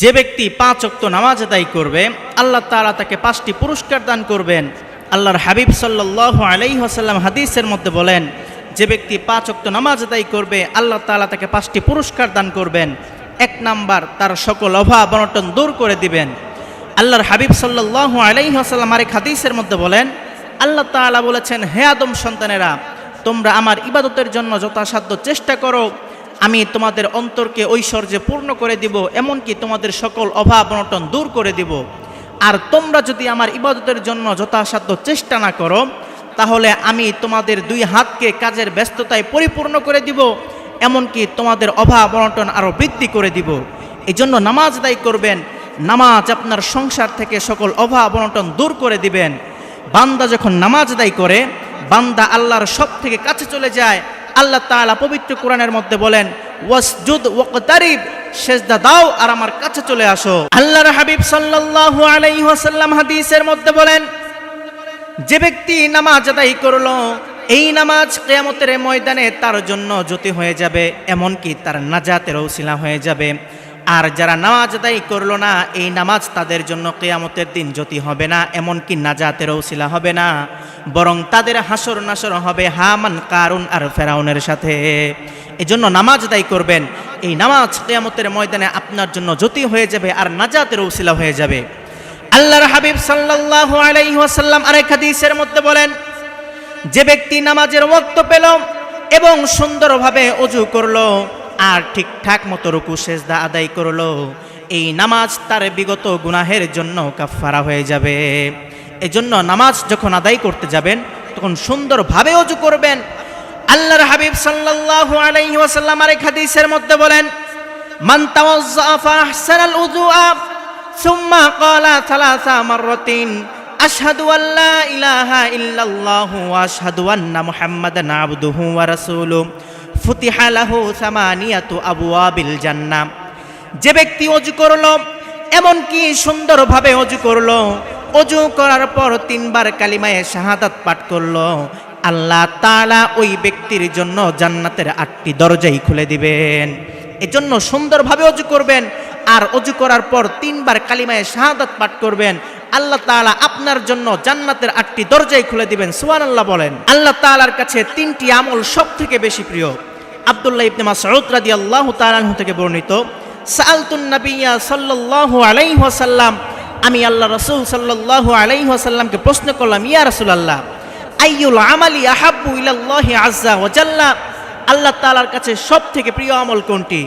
যে ব্যক্তি পাঁচ অক্ত নামাজ আদায় করবে, আল্লাহ তাআলা তাকে পাঁচটি পুরস্কার দান করবেন। আল্লাহর হাবিব সাল্লাহ আলাই হাসাল্লাম হাদিসের মধ্যে বলেন, যে ব্যক্তি পাঁচ অক্ত নামাজ আদায় করবে, আল্লাহ তাআলা তাকে পাঁচটি পুরস্কার দান করবেন। এক নাম্বার, তার সকল অভাব অনটন দূর করে দিবেন। আল্লাহর হাবিব সাল্লাহ আলাই হাসাল্লাম আরেক হাদিসের মধ্যে বলেন, আল্লাহ তাআলা বলেছেন, হে আদম সন্তানেরা, তোমরা আমার ইবাদতের জন্য যথাসাধ্য চেষ্টা করো। আমি তোমাদের অন্তরকে ঐশ্বর্যে পূর্ণ করে দিব, এমনকি তোমাদের সকল অভাব অনটন দূর করে দিব। আর তোমরা যদি আমার ইবাদতের জন্য যথাসাধ্য চেষ্টা না করো, তাহলে আমি তোমাদের দুই হাতকে কাজের ব্যস্ততায় পরিপূর্ণ করে দিব, এমনকি তোমাদের অভাব অনটন আরও বৃদ্ধি করে দিব। এই জন্য নামাজ দায়ী করবেন, নামাজ আপনার সংসার থেকে সকল অভাব অনটন দূর করে দিবেন। বান্দা যখন নামাজ আদায় করে, বান্দা আল্লাহর সব থেকে কাছে চলে যায় আল্লাহ তালা পবিত্র কোরআনের মধ্যে বলেন, ওয়াসজুদ ওয়াকতারিব, সেজদা দাও আর আমার কাছে চলে আসো। আল্লাহর হাবিব সাল্লাল্লাহু আলাইহি ওয়াসাল্লাম হাদিসের মধ্যে বলেন, যে ব্যক্তি নামাজ আদায় করল, এই নামাজ কেয়ামতের ময়দানে তার জন্য জ্যোতি হয়ে যাবে, এমনকি তার নাজাতের ওসিলা হয়ে যাবে। আর যারা নামাজ আদায় করল না, এই নামাজ তাদের জন্য কেয়ামতের দিন জ্যোতি হবে না, এমনকি নাজাতের ওসিলা হবে না। বরং তাদের হাসর নাসর হবে হামান কারুন আর ফেরাউনের সাথে। এজন্য নামাজ আদায় করবেন। এই নামাজ কেয়ামতের ময়দানে আপনার জন্য জ্যোতি হয়ে যাবে আর নাজাতের ওসিলা হয়ে যাবে। আল্লাহর হাবিব সাল্লাল্লাহু আলাইহি ওয়াসাল্লাম আরেক হাদিসের মধ্যে বলেন, যে ব্যক্তি নামাজের ওয়াক্ত পেল এবং সুন্দরভাবে অজু করল আর ঠিকঠাক মতো রুকু, সেজদা আদায় করল। এই নামাজ তার বিগত গুনাহের জন্য কাফারা হয়ে যাবে। এজন্য নামাজ যখন আদায় করতে যাবেন, তখন সুন্দরভাবে অজু করবেন। আল্লাহর হাবিব সাল্লাল্লাহু আলাইহি ওয়াসাল্লাম আর হাদিসের মধ্যে বলেন, মান তাওয়াজ্জা ফা আহসানাল উযুআ, সুম্মা ক্বালা সালাসা মাররাতিন, আশহাদু আল্লা ইলাহা ইল্লাল্লাহু ওয়া আশহাদু আন্না মুহাম্মাদান আবদুহু ওয়া রাসূলুহু। ফুতিহালাহু সামানিয়াতু আবু আবিল জান্নাম যে ব্যক্তি অজু করল, এমনকি সুন্দরভাবে অজু করল, অজু করার পর তিনবার কালিমায় শাহাদাত পাঠ করল, আল্লাহ তালা ওই ব্যক্তির জন্য জান্নাতের আটটি দরজাই খুলে দিবেন। এজন্য সুন্দরভাবে অজু করবেন, আর অজু করার পর তিনবার কালিমায় শাহাদাত পাঠ করবেন, আল্লাহ তালা আপনার জন্য জান্নাতের আটটি দরজাই খুলে দিবেন। সুয়ান আল্লাহ বলেন, আল্লাহ তালার কাছে তিনটি আমল সব থেকে বেশি প্রিয়। আব্দুল্লাহ ইবনে মাসউদ রাদিয়াল্লাহু তাআলা থেকে বর্ণিত সাআলতুন নাবিয়্যা সাল্লাল্লাহু আলাইহি ওয়াসাল্লাম আমি আল্লাহ রাসূল সাল্লাল্লাহু আলাইহি ওয়াসাল্লামকে প্রশ্ন করলাম, ইয়া রাসূলুল্লাহ, আইয়ুল আমালি আহাব্বু ইলাল্লাহি আজ্জা ওয়া জাল্লা? আল্লাহ তাআলার কাছে সবথেকে প্রিয় আমল কোনটি?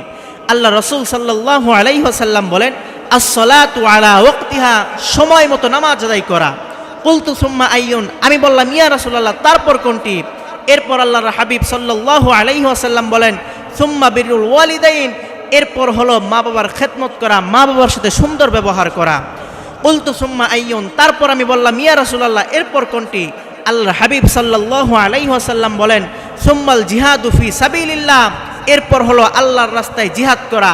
আল্লাহ রসুল সাল্লাল্লাহু আলাইহি ওয়াসাল্লাম বলেন, আসসালাতু আলা ওয়াক্তিহা সময় মতো নামাজ আদায় করা। কুলতু সুম্মা আইয়ুন, আমি বললাম, ইয়া রাসূলুল্লাহ, তারপর কোনটি? এরপর আল্লাহর হাবিব সাল্লাল্লাহু আলাইহি ওয়াসাল্লাম বলেন, সুম্মা বিরুল ওয়ালিদাইন এরপর হলো মা বাবার খেদমত করা, মা বাবার সাথে সুন্দর ব্যবহার করা। কুলতু সুম্মা আইয়ুন তারপর আমি বললাম, ইয়া রাসূলুল্লাহ এরপর কোনটি? আল্লাহর হাবিব সাল্লাল্লাহু আলাইহি ওয়াসাল্লাম বলেন, সুম্মাল জিহাদুফি ফি সাবিলিল্লাহ এরপর হলো আল্লাহর রাস্তায় জিহাদ করা।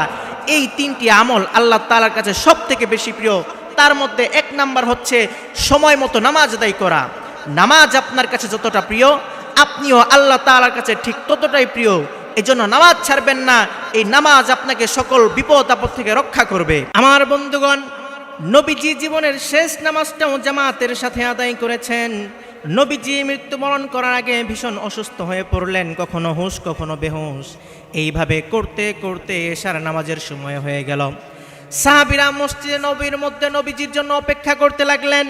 এই তিনটি আমল আল্লাহ তালার কাছে সব থেকে বেশি প্রিয়। তার মধ্যে এক নাম্বার হচ্ছে, সময় মতো নামাজ আদায় করা। নামাজ আপনার কাছে যতটা প্রিয় আপনিও আল্লাহ তাআলার কাছে ঠিক ততটাই প্রিয়। এই জন্য নামাজ ছাড়বেন না, এই নামাজ আপনাকে সকল বিপদ আপদ থেকে রক্ষা করবে। আমার বন্ধুগণ, নবীজি জীবনের শেষ নামাজটাও জামাতের সাথে আদায় করেছেন। নবীজি মৃত্যুবরণ করার আগে ভীষণ অসুস্থ হয়ে পড়লেন, কখনো হুঁশ, কখনো বেহুশ। এইভাবে করতে করতে এশার নামাজের সময় হয়ে গেল। সাহাবিরা মসজিদে নবীর মধ্যে নবীজির জন্য অপেক্ষা করতে লাগলেন।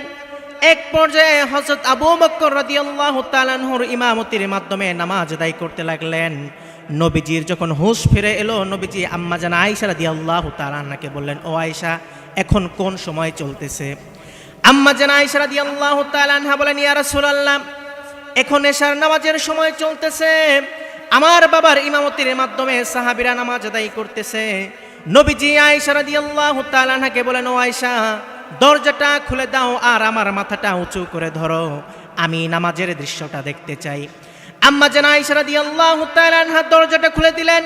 এক পর্যায়ে হজরত আবু বক্কর রাদিয়াল্লাহু তাআলার ইমামতির মাধ্যমে নামাজ আদায় করতে লাগলেন। নবীজির যখন হুঁশ ফিরে এলো, নবীজি আম্মা জান আয়েশা রাদিয়াল্লাহু তাআলাকে বললেন, ও আয়েশা, এখন কোন সময় চলতেছে? আম্মা জান আয়েশা রাদিয়াল্লাহু তাআলা বলেন, ইয়া রাসূলুল্লাহ, এখন এশার নামাজের সময় চলতেছে। আমার বাবার ইমামতির মাধ্যমে সাহাবীরা নামাজ আদায় করতেছে। নবীজি আয়েশা রাদিয়াল্লাহু তাআলা আনহাকে বলেন, ও আয়েশা দরজাটা খুলে দাও আর আমার মাথাটা উঁচু করে ধরো। আমি নামাজের দৃশ্যটা দেখতে চাই। আম্মা জান আয়েশা রাদিয়াল্লাহু তাআলা আনহা দরজাটা খুলে দিলেন।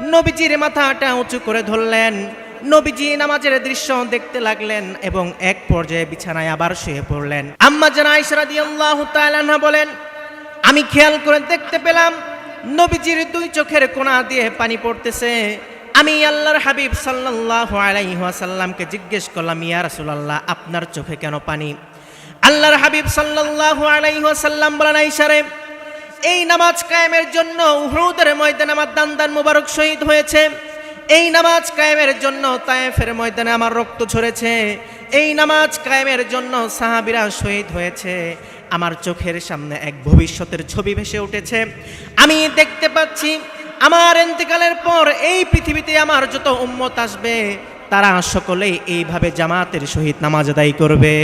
নবীজির মাথাটা উঁচু করে ধরলেন। নবীজি নামাজের দৃশ্য দেখতে লাগলেন এবং এক পর্যায়ে বিছানায় আবার শুয়ে পড়লেন। আম্মা জান আয়েশা রাদিয়াল্লাহু তাআলা আনহা বলেন, আমি খেয়াল করে দেখতে পেলাম, নবীজির দুই চোখের কোনা দিয়ে পানি পড়তেছে। আমি আল্লাহর হাবিব সাল্লাল্লাহু আলাইহি ওয়াসাল্লামকে জিজ্ঞেস করলাম, ইয়া রাসূলুল্লাহ, আপনার চোখে কেন পানি? আল্লাহর হাবিব সাল্লাল্লাহু আলাইহি ওয়াসাল্লাম বলেন আইসারে এই নামাজ কায়েমের জন্য উহুদের ময়দানে আমার দান্দান মুবারক শহীদ হয়েছে। এই নামাজ কায়েমের জন্য তায়েফের ময়দানে আমার রক্ত ঝরেছে। এই নামাজ কায়েমের জন্য সাহাবিরা শহীদ হয়েছে। আমার চোখের সামনে এক ভবিষ্যতের ছবি ভেসে উঠেছে। আমি দেখতে পাচ্ছি আমার এন্তেকালের পর এই পৃথিবীতে আমার যত উম্মত আসবে, তারা সকলেই এইভাবে জামাতের সহিত নামাজ আদায় করবে।